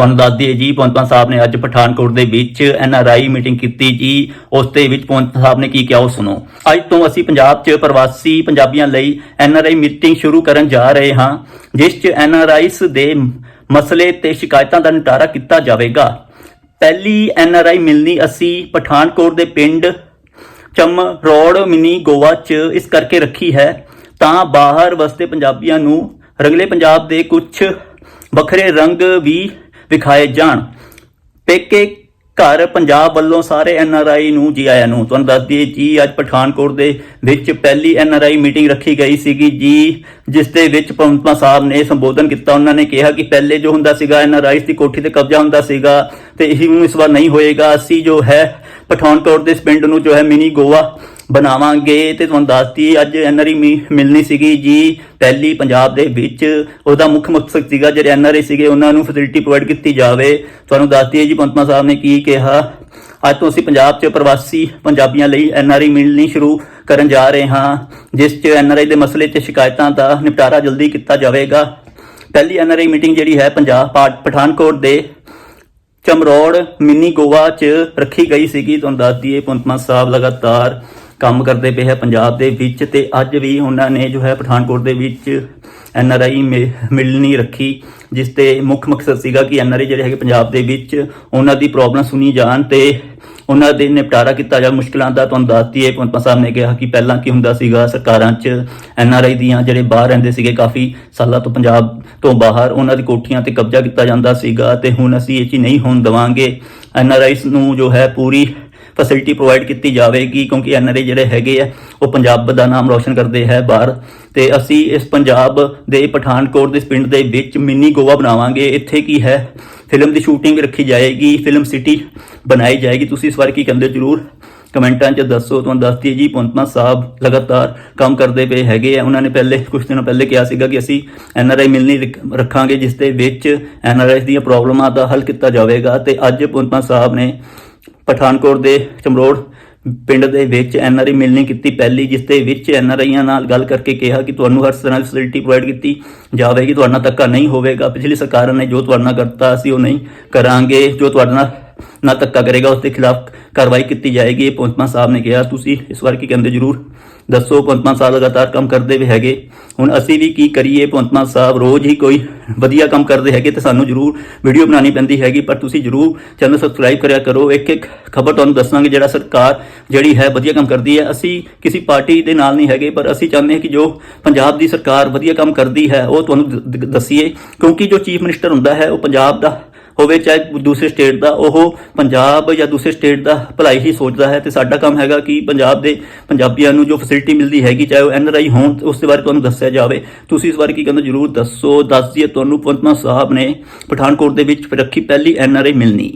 ਤੁਹਾਨੂੰ ਦੱਸ ਦਈਏ ਜੀ ਪੌਂਤਮਾ ਸਾਹਿਬ ਨੇ ਅੱਜ ਪਠਾਨਕੋਟ ਦੇ ਵਿੱਚ ਐਨ ਆਰ ਆਈ ਮੀਟਿੰਗ ਕੀਤੀ ਜੀ। ਉਸ ਦੇ ਵਿੱਚ ਪੌਂਤਮਾ ਸਾਹਿਬ ਨੇ ਕੀ ਕਿਹਾ ਉਹ ਸੁਣੋ। ਅੱਜ ਤੋਂ ਅਸੀਂ ਪੰਜਾਬ 'ਚ ਪ੍ਰਵਾਸੀ ਪੰਜਾਬੀਆਂ ਲਈ ਐਨ ਆਰ ਆਈ ਮੀਟਿੰਗ ਸ਼ੁਰੂ ਕਰਨ ਜਾ ਰਹੇ ਹਾਂ, ਜਿਸ 'ਚ ਐਨ ਐਨਆਰਆਈਸ ਦੇ ਮਸਲੇ ਤੇ ਸ਼ਿਕਾਇਤਾਂ ਦਾ ਨਿਪਟਾਰਾ ਕੀਤਾ ਜਾਵੇਗਾ। ਪਹਿਲੀ ਐਨ ਆਰ ਆਈ ਮਿਲਣੀ ਅਸੀਂ ਪਠਾਨਕੋਟ ਦੇ ਪਿੰਡ ਚਮ ਰੋਡ ਮਿਨੀ ਗੋਆ 'ਚ ਇਸ ਕਰਕੇ ਰੱਖੀ ਹੈ, ਤਾਂ ਬਾਹਰ ਵਸਦੇ ਪੰਜਾਬੀਆਂ ਨੂੰ ਰੰਗਲੇ ਪੰਜਾਬ ਦੇ ਕੁਝ ਵੱਖਰੇ ਰੰਗ ਵੀ ਵਿਖਾਏ ਜਾਣ। ਪੇਕੇ ਘਰ ਪੰਜਾਬ ਵੱਲੋਂ ਸਾਰੇ ਐਨਆਰਆਈ ਨੂੰ ਜੀ ਆਇਆਂ ਨੂੰ, ਤੁਹਾਨੂੰ ਦੱਸ ਦਈਏ ਜੀ, ਅੱਜ ਪਠਾਨਕੋਟ ਦੇ ਵਿੱਚ ਪਹਿਲੀ ਐਨਆਰਆਈ ਮੀਟਿੰਗ ਰੱਖੀ ਗਈ ਸੀਗੀ ਜੀ, ਜਿਸ ਦੇ ਵਿੱਚ ਪੰਤਮਾ ਸਾਹਿਬ ਨੇ ਸੰਬੋਧਨ ਕੀਤਾ। ਉਹਨਾਂ ਨੇ ਕਿਹਾ ਕਿ ਪਹਿਲੇ ਜੋ ਹੁੰਦਾ ਸੀਗਾ ਐਨਆਰਆਈਸ ਦੀ ਕੋਠੀ ਤੇ ਕਬਜ਼ਾ ਹੁੰਦਾ ਸੀਗਾ ਤੇ ਇਹ ਇਸ ਵਾਰ ਨਹੀਂ ਹੋਏਗਾ। ਅਸੀਂ ਜੋ ਹੈ ਪਠਾਨਕੋਟ ਦੇ ਇਸ ਪਿੰਡ ਨੂੰ ਜੋ ਹੈ ਮਿਨੀ ਗੋਆ ਬਣਾਵਾਂਗੇ ਤੇ ਤੁਹਾਨੂੰ ਦੱਸਦੀ, ਅੱਜ ਐਨਆਰਆਈ ਮਿਲਣੀ ਸੀਗੀ ਜੀ, ਪਹਿਲੀ ਪੰਜਾਬ ਦੇ ਵਿੱਚ। ਉਹਦਾ ਮੁੱਖ ਮਕਸਦ ਸੀਗਾ ਜਿਹੜੇ ਐਨਆਰਆਈ ਸੀਗੇ, ਉਹਨਾਂ ਨੂੰ ਫੈਸਿਲਿਟੀ ਪ੍ਰੋਵਾਈਡ ਕੀਤੀ ਜਾਵੇ। ਤੁਹਾਨੂੰ ਦੱਸਦੀ ਹੈ ਜੀ, ਪੰਤਮਾ ਸਾਹਿਬ ਨੇ ਕੀ ਕਿਹਾ, ਅੱਜ ਤੋਂ ਅਸੀਂ ਪੰਜਾਬ 'ਚ ਪ੍ਰਵਾਸੀ ਪੰਜਾਬੀਆਂ ਲਈ ਐਨਆਰਆਈ ਮਿਲਣੀ ਸ਼ੁਰੂ ਕਰਨ ਜਾ ਰਹੇ ਹਾਂ, ਜਿਸ 'ਚ ਐਨਆਰਆਈ ਦੇ ਮਸਲੇ ਤੇ ਸ਼ਿਕਾਇਤਾਂ ਦਾ ਨਿਪਟਾਰਾ ਜਲਦੀ ਕੀਤਾ ਜਾਵੇਗਾ। ਪਹਿਲੀ ਐਨਆਰਆਈ ਮੀਟਿੰਗ ਜਿਹੜੀ ਹੈ ਪੰਜਾਬ ਪਾ- ਪਠਾਨਕੋਟ ਦੇ ਚਮਰੋੜ, ਮਿੰਨੀ ਗੋਆ 'ਚ ਰੱਖੀ ਗਈ ਸੀਗੀ। ਤੁਹਾਨੂੰ ਦੱਸ ਦਈਏ ਪੁੰਤਮਾ ਸਾਹਿਬ ਲਗਾਤਾਰ ਕੰਮ ਕਰਦੇ ਪਏ ਹੈ ਪੰਜਾਬ ਦੇ ਵਿੱਚ ਤੇ ਅੱਜ ਵੀ ਉਹਨਾਂ ਨੇ ਜੋ ਹੈ ਪਠਾਨਕੋਟ ਦੇ ਵਿੱਚ ਐਨਆਰਆਈ ਮਿਲਣੀ ਰੱਖੀ, ਜਿਸ ਤੇ ਮੁੱਖ ਮਕਸਦ ਸੀਗਾ ਕਿ ਐੱਨ ਆਰ ਆਈ ਜਿਹੜੇ ਹੈਗੇ ਪੰਜਾਬ ਦੇ ਵਿੱਚ ਉਹਨਾਂ ਦੀ ਪ੍ਰੋਬਲਮ ਸੁਣੀ ਜਾਣ ਤੇ ਉਹਨਾਂ ਦੇ ਨਿਪਟਾਰਾ ਕੀਤਾ ਜਾ ਮੁਸ਼ਕਲਾਂ ਦਾ ਤੁਹਾਨੂੰ ਦੱਸ ਹੈ ਪੁੰਤਮਾ ਸਾਹਿਬ ਨੇ ਕਿਹਾ ਕਿ ਪਹਿਲਾਂ ਕੀ ਹੁੰਦਾ ਸੀਗਾ, ਸਰਕਾਰਾਂ 'ਚ ਐੱਨ ਆਰ ਆਈ ਦੀਆਂ ਜਿਹੜੇ ਬਾਹਰ ਰਹਿੰਦੇ ਸੀਗੇ ਕਾਫੀ ਸਾਲਾਂ ਤੋਂ ਪੰਜਾਬ ਤੋਂ ਬਾਹਰ, ਉਹਨਾਂ ਦੀ ਕੋਠੀਆਂ ਤੇ ਕਬਜ਼ਾ ਕੀਤਾ ਜਾਂਦਾ ਸੀਗਾ ਤੇ ਹੁਣ ਅਸੀਂ ਇਹ ਚੀਜ਼ ਨਹੀਂ ਹੋਣ ਦਵਾਂਗੇ। ਆਈਸ ਨੂੰ ਜੋ ਹੈ ਪੂਰੀ ਫੈਸਿਲਿਟੀ ਪ੍ਰੋਵਾਈਡ ਕੀਤੀ ਜਾਵੇਗੀ, ਕਿਉਂਕਿ ਐਨਆਰਆਈ ਜਿਹੜੇ ਹੈਗੇ ਆ, ਉਹ ਪੰਜਾਬ ਦਾ ਨਾਮ ਰੌਸ਼ਨ ਕਰਦੇ ਹੈ ਬਾਹਰ। ਤੇ ਅਸੀਂ ਇਸ ਪੰਜਾਬ ਦੇ ਪਠਾਨਕੋਟ ਦੇ ਪਿੰਡ ਦੇ ਵਿੱਚ ਮਿੰਨੀ ਗੋਆ ਬਣਾਵਾਂਗੇ। ਇੱਥੇ ਕੀ ਹੈ? ਫਿਲਮ ਦੀ ਸ਼ੂਟਿੰਗ ਰੱਖੀ ਜਾਏਗੀ, ਫਿਲਮ ਸਿਟੀ ਬਣਾਈ ਜਾਏਗੀ। ਤੁਸੀਂ ਇਸ ਬਾਰੇ ਕੀ ਕਹਿੰਦੇ ਹੋ? ਜਰੂਰ ਕਮੈਂਟਾਂ 'ਚ ਦੱਸੋ, ਤੁਹਾਨੂੰ ਦੱਸਦੀ ਜੀ ਪੁੰਤਮਾ ਸਾਹਿਬ ਲਗਾਤਾਰ ਕੰਮ ਕਰਦੇ ਪਏ ਹੈਗੇ ਆ। ਉਹਨਾਂ ਨੇ ਪਹਿਲੇ ਕੁਝ ਦਿਨਾਂ ਪਹਿਲੇ ਕਿਹਾ ਸੀਗਾ ਕਿ ਅਸੀਂ ਐਨਆਰਆਈ ਮਿਲਣੀ ਰੱਖ- ਰੱਖਾਂਗੇ, ਜਿਸ ਦੇ ਵਿੱਚ ਐਨਆਰਆਈ ਦੀਆਂ ਪ੍ਰੋਬਲਮਾਂ ਦਾ ਹੱਲ ਕੀਤਾ ਜਾਵੇਗਾ। ਤੇ ਅੱਜ ਪੁੰਤਮਾ ਸਾਹਿਬ ਨੇ ਪਠਾਨਕੋਟ ਦੇ ਚਮਰੋੜ ਪਿੰਡ ਦੇ ਵਿੱਚ ਐਨਆਰਆਈ ਮਿਲਣੀ ਕੀਤੀ ਪਹਿਲੀ, ਜਿਸ ਦੇ ਵਿੱਚ ਐਨਆਰਆਈਆਂ ਨਾਲ ਗੱਲ ਕਰਕੇ ਕਿਹਾ ਕਿ ਤੁਹਾਨੂੰ ਹਰ ਤਰ੍ਹਾਂ ਦੀ ਫੈਸਿਲਿਟੀ ਪ੍ਰੋਵਾਈਡ ਕੀਤੀ ਜਾਵੇਗੀ, ਤੁਹਾਡਾ ਧੱਕਾ ਨਹੀਂ ਹੋਵੇਗਾ। ਪਿਛਲੀ ਸਰਕਾਰਾਂ ਨੇ ਜੋ ਤੁਹਾਡੇ ਨਾਲ ਕਰਤਾ ਅਸੀਂ ਉਹ ਨਹੀਂ ਕਰਾਂਗੇ। ਜੋ ਤੁਹਾਡੇ ਨਾਲ ਨਾ ਧੱਕਾ ਕਰੇਗਾ, ਉਸ ਦੇ ਖਿਲਾਫ ਕਾਰਵਾਈ ਕੀਤੀ ਜਾਏਗੀ। ਇਹ ਪੰਤਮਾ ਸਾਹਿਬ ਨੇ ਕਿਹਾ, ਤੁਸੀਂ ਇਸ ਵਾਰ ਕੀ ਕਹਿੰਦੇ? ਜਰੂਰ ਦੱਸੋ ਪੰਤਮਾ ਸਾਹਿਬ ਲਗਾਤਾਰ ਕੰਮ ਕਰਦੇ ਵੀ ਹੈਗੇ। ਹੁਣ ਅਸੀਂ ਵੀ ਕੀ ਕਰੀਏ? ਪੰਤਮਾ ਸਾਹਿਬ ਰੋਜ਼ ਹੀ ਕੋਈ ਵਧੀਆ ਕੰਮ ਕਰਦੇ ਹੈਗੇ ਤੇ ਸਾਨੂੰ ਜਰੂਰ ਵੀਡੀਓ ਬਣਾਉਣੀ ਪੈਂਦੀ ਹੈਗੀ, ਪਰ ਤੁਸੀਂ ਜਰੂਰ ਚੈਨਲ ਸਬਸਕ੍ਰਾਈਬ ਕਰਿਆ ਕਰੋ। ਇੱਕ ਇੱਕ ਖਬਰ ਤੁਹਾਨੂੰ ਦੱਸਾਂਗੇ, ਜਿਹੜਾ ਸਰਕਾਰ ਜਿਹੜੀ ਹੈ ਵਧੀਆ ਕੰਮ ਕਰਦੀ ਹੈ। ਅਸੀਂ ਕਿਸੇ ਪਾਰਟੀ ਦੇ ਨਾਲ ਨਹੀਂ ਹੈਗੇ, ਪਰ ਅਸੀਂ ਚਾਹੁੰਦੇ ਹਾਂ ਕਿ ਜੋ ਪੰਜਾਬ ਦੀ ਸਰਕਾਰ ਵਧੀਆ ਕੰਮ ਕਰਦੀ ਹੈ, ਉਹ ਤੁਹਾਨੂੰ ਦੱਸੀਏ। ਕਿਉਂਕਿ ਜੋ ਚੀਫ ਮਿਨਿਸਟਰ ਹੁੰਦਾ ਹੈ, ਉਹ ਪੰਜਾਬ ਦਾ ਹੋਵੇ, ਚਾਹੇ ਦੂਸਰੇ ਸਟੇਟ ਦਾ, ਉਹ ਪੰਜਾਬ ਜਾਂ ਦੂਸਰੇ ਸਟੇਟ ਦਾ ਭਲਾਈ ਹੀ ਸੋਚਦਾ ਹੈ ਤੇ ਸਾਡਾ ਕੰਮ ਹੈਗਾ ਕਿ ਪੰਜਾਬ ਦੇ ਪੰਜਾਬੀਆਂ ਨੂੰ ਜੋ ਫੈਸਿਲਿਟੀ ਮਿਲਦੀ ਹੈਗੀ, ਚਾਹੇ ਉਹ ਐਨਆਰਆਈ ਹੋਣ, ਉਸ ਦੇ ਬਾਰੇ ਤੁਹਾਨੂੰ ਦੱਸਿਆ ਜਾਵੇ। ਤੁਸੀਂ ਇਸ ਬਾਰੇ ਕੀ ਕਹਿੰਦੇ ਜਰੂਰ ਦੱਸੋ। ਦੱਸ ਦਈਏ ਤੁਹਾਨੂੰ ਪੰਤਮਾ ਸਾਹਿਬ ਨੇ ਪਠਾਨਕੋਟ ਦੇ ਵਿੱਚ ਰੱਖੀ ਪਹਿਲੀ ਐਨਆਰਆਈ ਮਿਲਣੀ।